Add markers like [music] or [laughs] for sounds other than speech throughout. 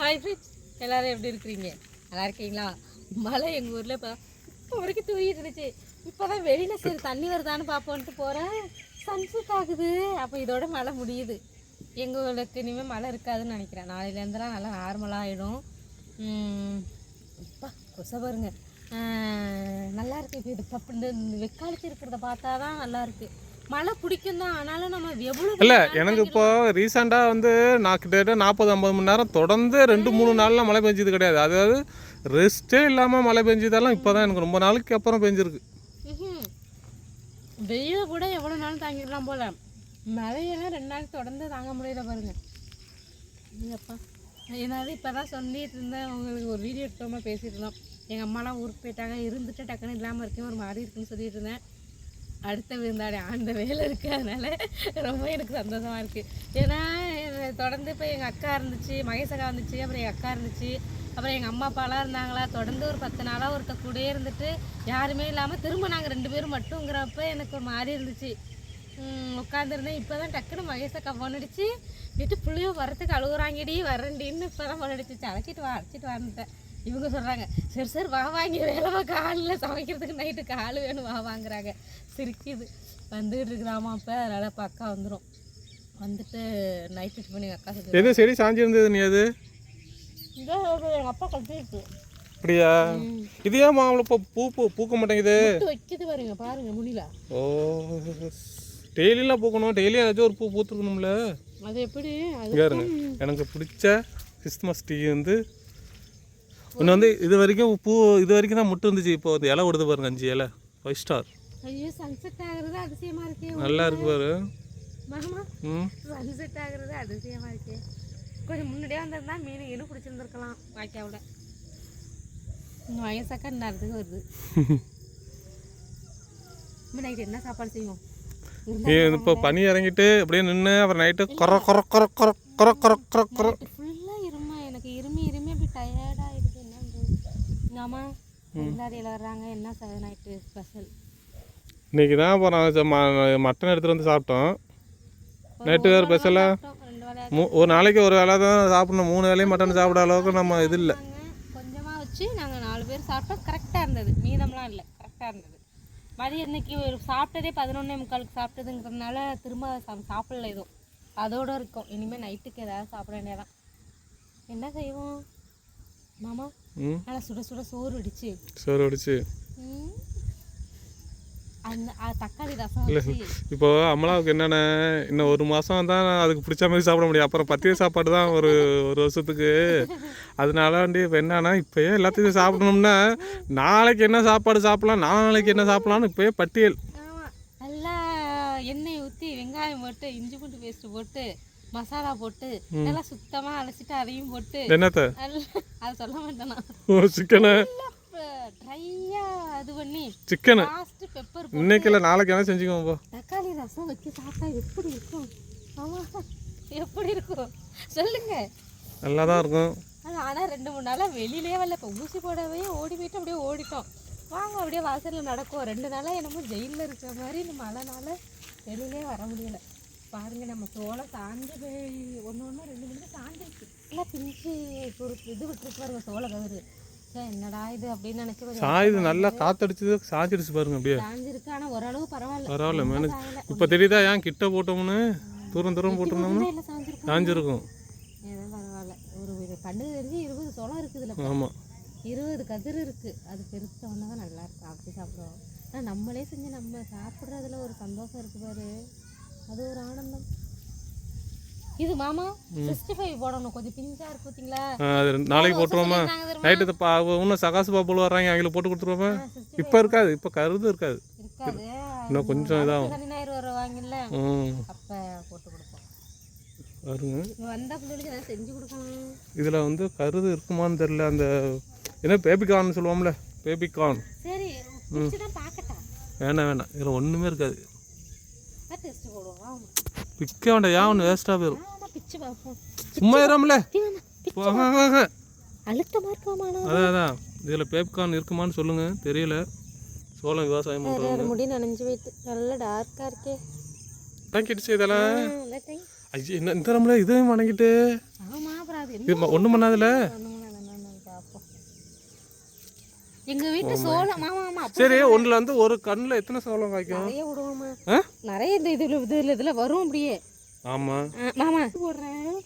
Hi friends எல்லோரும் எப்படி இருக்கிறீங்க? நல்லா இருக்கீங்களா? மழை எங்கள் ஊரில் இப்போ இப்போ வரைக்கும் தூங்கிட்டு இருந்துச்சு. இப்போ தான் வெளியில் சரி தண்ணி வருதான்னு பார்ப்போன்ட்டு போகிறேன் சன்செட் ஆகுது. அப்போ இதோட மழை முடியுது. எங்கள் ஊருக்கு இனிமேல் மழை இருக்காதுன்னு நினைக்கிறேன். நாளையிலேருந்துலாம் நல்லா நார்மலாக ஆகிடும் அப்பா கொசை பாருங்க. நல்லாயிருக்கு நல்லா இப்போ இது பப்பு இந்த வெக்காளிச்சு இருக்கிறத பார்த்தா தான் நல்லாயிருக்கு மழை பிடிக்கும் தான் ஆனாலும் நம்ம எவ்வளோ இல்லை எனக்கு இப்போ ரீசெண்டாக வந்து நான் கிட்டத்தட்ட நாற்பது ஐம்பது மணி நேரம் தொடர்ந்து ரெண்டு மூணு நாளில் மழை பெஞ்சது கிடையாது. அதாவது ரெஸ்ட்டே இல்லாமல் மழை பெஞ்சதெல்லாம் இப்போ தான் எனக்கு ரொம்ப நாளைக்கு அப்புறம் பெஞ்சிருக்கு. வெயில் கூட எவ்வளோ நாளும் தாங்கிடலாம் போல. மழையெல்லாம் ரெண்டு நாள் தொடர்ந்து தாங்க முடியல பாருங்க. ஐயப்பா என்னது இப்போ தான் சொல்லிட்டு இருந்தேன். உங்களுக்கு ஒரு வீடியோ எடுத்தோமா பேசிட்டு இருந்தோம். எங்கள் அம்மாலாம் ஊருக்கு போயிட்டாங்க. இருந்துட்டு டக்குன்னு இல்லாமல் இருக்கேன். ஒரு மாதிரி இருக்குன்னு சொல்லிட்டு இருந்தேன். அடுத்த விருந்தாடி ஆண்ட வேலை இருக்கு ரொம்ப எனக்கு சந்தோஷமாக இருக்குது ஏன்னா தொடர்ந்து இப்போ எங்கள் அக்கா இருந்துச்சு மகேசக்கா இருந்துச்சு அப்புறம் எங்கள் அக்கா இருந்துச்சு அப்புறம் எங்கள் அம்மா அப்பாலாம் இருந்தாங்களா தொடர்ந்து ஒரு பத்து நாளாக ஒருத்த கூடயே இருந்துட்டு யாருமே இல்லாமல் திரும்ப நாங்கள் ரெண்டு பேரும் மட்டுங்கிறப்ப எனக்கு ஒரு மாதிரி இருந்துச்சு. உட்காந்துருந்தேன் இப்போ தான் டக்குன்னு மகேசக்கா ஃபோன் அடிச்சு விட்டு புள்ளியோ வரத்துக்கு அழுகுறாங்கடி வரண்டின்னு இப்போ தான் ஃபோன் அடிச்சு அழைச்சிட்டு வா அழைச்சிட்டு வந்துட்டேன் இவங்க சொல்கிறாங்க சரி சரி வா வாங்கி. வேலை பார்க்க ஆள் இல்லை சமைக்கிறதுக்கு நைட்டுக்கு ஆள் வேணும். வா வாங்குறாங்க. சிரிக்குது. வந்துகிட்டு இருக்கிறாமா அப்போ? அதனால் இப்போ அக்கா வந்துடும் வந்துட்டு நைட்டு பண்ணி அக்கா சொல்லி எது செடி சாஞ்சி இருந்தது நீ அது? இதோ எங்கள் அப்பா கட்டிட்டு அப்படியா? இது ஏன் மாவுளை இப்போ பூ பூ பூக்க மாட்டேங்குது? வைக்கிது பாருங்க பாருங்க முடியல. ஓ டெய்லியெலாம் பூக்கணும். டெய்லியும் ஏதாச்சும் ஒரு பூ பூத்துக்கணும்ல அது எப்படி? எனக்கு பிடிச்ச கிறிஸ்துமஸ் டீ வந்து ஒன்று வந்து இது வரைக்கும் பூ இது வரைக்கும் தான் முட்டு இருந்துச்சு இப்போ வந்து இலை கொடுத்து பாருங்க அஞ்சு இலை. ஃபைவ் ஸ்டார் ஐயோ சன்செட் ஆகுறது அதிசயமா இருக்கே. நல்லா இருக்கு பாரு. மாமா சன்செட் ஆகுறது அதிசயமா இருக்கே. கொஞ்சம் முன்னாடியே வந்திருந்தா மீன் இன்னும் பிடிச்சிருந்துருக்கலாம் வாய்க்காவில் இந்த வயசாக்கா நேரத்துக்கு வருது. [laughs] இப்போ நைட்டு என்ன சாப்பாடு செய்வோம்? இப்போ பனி இறங்கிட்டு அப்படியே நின்று அப்புறம் நைட்டு கொர கொர கொர கொர கொர கொர கொர கொர. விருந்தாடியில் வர்றாங்க என்ன நைட்டு ஸ்பெஷல் இன்னைக்கு தான் இப்போ நான் மட்டன் எடுத்துகிட்டு வந்து சாப்பிட்டோம். நைட்டு வேறு ஸ்பெஷலாக வேலை ஒரு நாளைக்கு ஒரு வேளை தான் சாப்பிடணும். மூணு வேலையும் மட்டன் சாப்பிட அளவுக்கு நம்ம இது இல்லை. கொஞ்சமாக வச்சு நாங்கள் நாலு பேர் சாப்பிட்டோம். கரெக்டாக இருந்தது. மீதம்லாம் இல்லை. கரெக்டாக இருந்தது. மதியம் இன்னைக்கு ஒரு சாப்பிட்டதே பதினொன்னே முக்காலுக்கு சாப்பிட்டதுங்கிறதுனால திரும்ப சாப்பிடல எதுவும் அதோட இருக்கும். இனிமேல் நைட்டுக்கு ஏதாவது சாப்பிட வேண்டியதான் என்ன செய்வோம்? மாமா நல்லா சுட சுட சோறு அடிச்சு சோறு அடிச்சு இப்போ அமலாவுக்கு என்னென்ன இன்னும் ஒரு மாதம் தான் அதுக்கு பிடிச்ச மாதிரி சாப்பிட முடியும். அப்புறம் பத்திய சாப்பாடு தான் ஒரு ஒரு வருஷத்துக்கு. அதனால வந்து இப்போ என்னன்னா இப்போயே எல்லாத்தையும் சாப்பிடணும்னா நாளைக்கு என்ன சாப்பாடு சாப்பிடலாம் நாளைக்கு என்ன சாப்பிடலாம்னு இப்போயே பட்டியல். நல்லா எண்ணெய் ஊற்றி வெங்காயம் போட்டு இஞ்சி பூண்டு பேஸ்ட் போட்டு மசாலா போட்டு நல்லா சுத்தமாக அலசிட்டு அதையும் போட்டு என்னத்த? அது சொல்ல மாட்டேன். சிக்கனு? ட்ரையாக இது பண்ணி சிக்கனு? லாஸ்ட்டு பெப்பர் இன்னைக்கு இல்லை நாளைக்கு என்ன செஞ்சுக்கோங்க போ. தக்காளி ரசம் வச்சு சாப்பிட்டா எப்படி இருக்கும்? ஆமா எப்படி இருக்கும்? சொல்லுங்க. நல்லா தான் இருக்கும். அது ஆனால் ரெண்டு மூணு நாளாக வெளியிலே வரல இப்போ ஊசி போடவே ஓடி போயிட்டு அப்படியே ஓடிட்டோம். வாங்க அப்படியே வாசலில் நடக்கும் ரெண்டு நாளாக என்னமோ ஜெயிலில் இருக்கிற மாதிரி இந்த மழைனால வெளியிலே வர முடியல. பாருங்க நம்ம சோளம் சாஞ்சு ஒன்று ஒன்று ரெண்டு மணிக்கு சாஞ்சிருக்கு எல்லாம் பிஞ்சு ஒரு இது விட்டுருக்கு பாருங்க சோள கதிரு சே என்னடா இது அப்படின்னு நினச்சி சாயுது நல்லா காத்தடிச்சது சாஞ்சிடுச்சு பாருங்க அப்படியே. சாஞ்சிருக்கு ஆனால் ஓரளவு பரவாயில்ல. பரவாயில்ல மேனேஜ். இப்போ தெரியுதா ஏன் கிட்ட போட்டோம்னு? தூரம் தூரம் போட்டிருந்தோம்னா சாஞ்சிருக்கும். ஏதோ பரவாயில்ல. ஒரு கண்ணு தெரிஞ்சு இருபது சோளம் இருக்குதுல்ல ஆமாம் இருபது கதிர் இருக்கு. அது பெருத்தவொன்னே தான் நல்லா இருக்கும் அப்படி சாப்பிடுவோம். ஆனால் நம்மளே செஞ்சு நம்ம சாப்பிட்றதுல ஒரு சந்தோஷம் இருக்கு பாரு. அது ஒரு ஆனந்தம். இது மாமா சிக்ஸ்டி ஃபைவ் போடணும். கொஞ்சம் பிஞ்சா இருக்கு பார்த்தீங்களா அது நாளைக்கு போட்டுருவோமா? நைட்டு இன்னும் சகாசு பாப்புல வர்றாங்க. அவங்களுக்கு போட்டு கொடுத்துருவோமா? இப்போ இருக்காது இப்போ கருது இருக்காது. இன்னும் கொஞ்சம் இதாகும். சனி ஞாயிறு வருவாங்கல்ல அப்போ போட்டு கொடுப்போம். வந்த பிள்ளைகளுக்கு செஞ்சு கொடுக்கணும். இதில் வந்து கருது இருக்குமான்னு தெரில அந்த என்ன பேபிகார்ன் சொல்லுவோம்ல? பேபிகார்ன் சரி வேணாம் வேணாம். இதில் ஒன்றுமே இருக்காது. பிக்க வேண்டாம் ஒன்று வேஸ்ட்டாக போயிடும் சும்மா இராமல அதான் அதான். இதுல பேப்கார்ன் இருக்குமான்னு சொல்லுங்க. தெரியல. சோளம் விவசாயம் பண்றவங்க. முடி நனைஞ்சு போயிட்டு. நல்ல டார்க்கா இருக்கே. இதெல்லாம். ஐயோ என்ன இந்த நம்மள இதையும் வணங்கிட்டு. ஆமா அப்புறம் எங்க வீட்டு சோளம் ஆமா ஆமா சரி ஒன்றில் வந்து ஒரு கண்ணில் எத்தனை சோளம் காய்க்கும்? நிறைய விடுவோமா நிறைய இந்த இதுல இதுல இதுல வரும் அப்படியே ஆமாம் ஆ, மாமா. போடுறேன்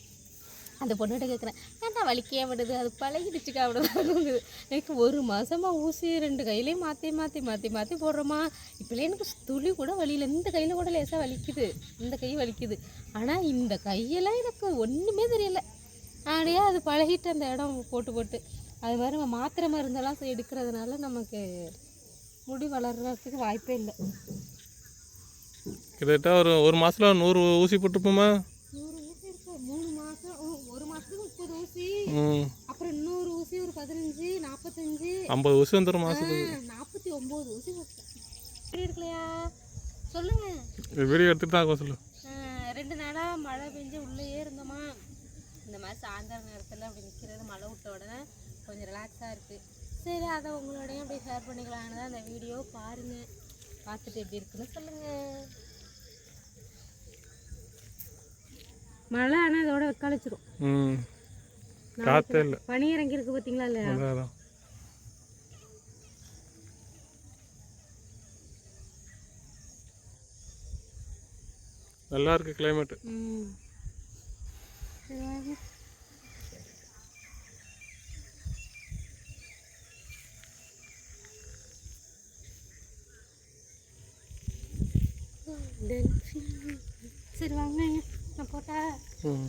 அந்த பொண்ணுகிட்ட கேட்குறேன் ஏன்டா வலிக்கே விடுது? அது பழகிடுச்சுக்கா விடுது எனக்கு ஒரு மாசமா ஊசி ரெண்டு கையிலையும் மாற்றி மாற்றி மாற்றி மாற்றி போடுறோமா இப்போலாம் எனக்கு துளி கூட வலியில இந்த கையில் கூட லேசாக வலிக்குது. இந்த கை வலிக்குது. ஆனால் இந்த கையெல்லாம் எனக்கு ஒன்றுமே தெரியல. அப்படியே அது பழகிட்டு அந்த இடம் போட்டு போட்டு. அது மாதிரி நம்ம மாத்திரை மருந்தெல்லாம் எடுக்கிறதுனால நமக்கு முடி வளர்றதுக்கு வாய்ப்பே இல்லை. கிட்டத்தட்ட ஒரு ஒரு மாசத்துல நூறு ஊசி போட்டுப்போமா? நூறு ஊசி இருக்கு. மூணு மாதம் ஒரு மாதத்துக்கு முப்பது ஊசி. அப்புறம் இன்னொரு ஊசி ஒரு பதினஞ்சு நாற்பத்தஞ்சு ஐம்பது ஊசி வந்துடும் மாதத்துக்கு நாற்பத்தி ஒம்பது ஊசி இருக்கலையா? சொல்லுங்க. வீடியோ எடுத்துட்டு தான் சொல்லு. ரெண்டு நாளாக மழை பெஞ்சு உள்ளேயே இருந்தோமா? இந்த மாதிரி சாயந்தர நேரத்தில் அப்படி நிற்கிறது மழை விட்ட உடனே கொஞ்சம் ரிலாக்ஸாக இருக்குது சரி அதை உங்களோடையும் அப்படியே ஷேர் பண்ணிக்கலான்னு தான் அந்த வீடியோ பாருங்கள் பார்த்துட்டு எப்படி இருக்குன்னு சொல்லுங்கள் மழை ஆனால் இதோட வெக்காளிச்சிரும். ம். காற்றே இல்லை. பனி இறங்கி இருக்கு பார்த்தீங்களா இல்லையா? நல்லா இருக்கு கிளைமேட்டு ம் சரி வாங்க சரி வாங்க நான் போட்டா ம்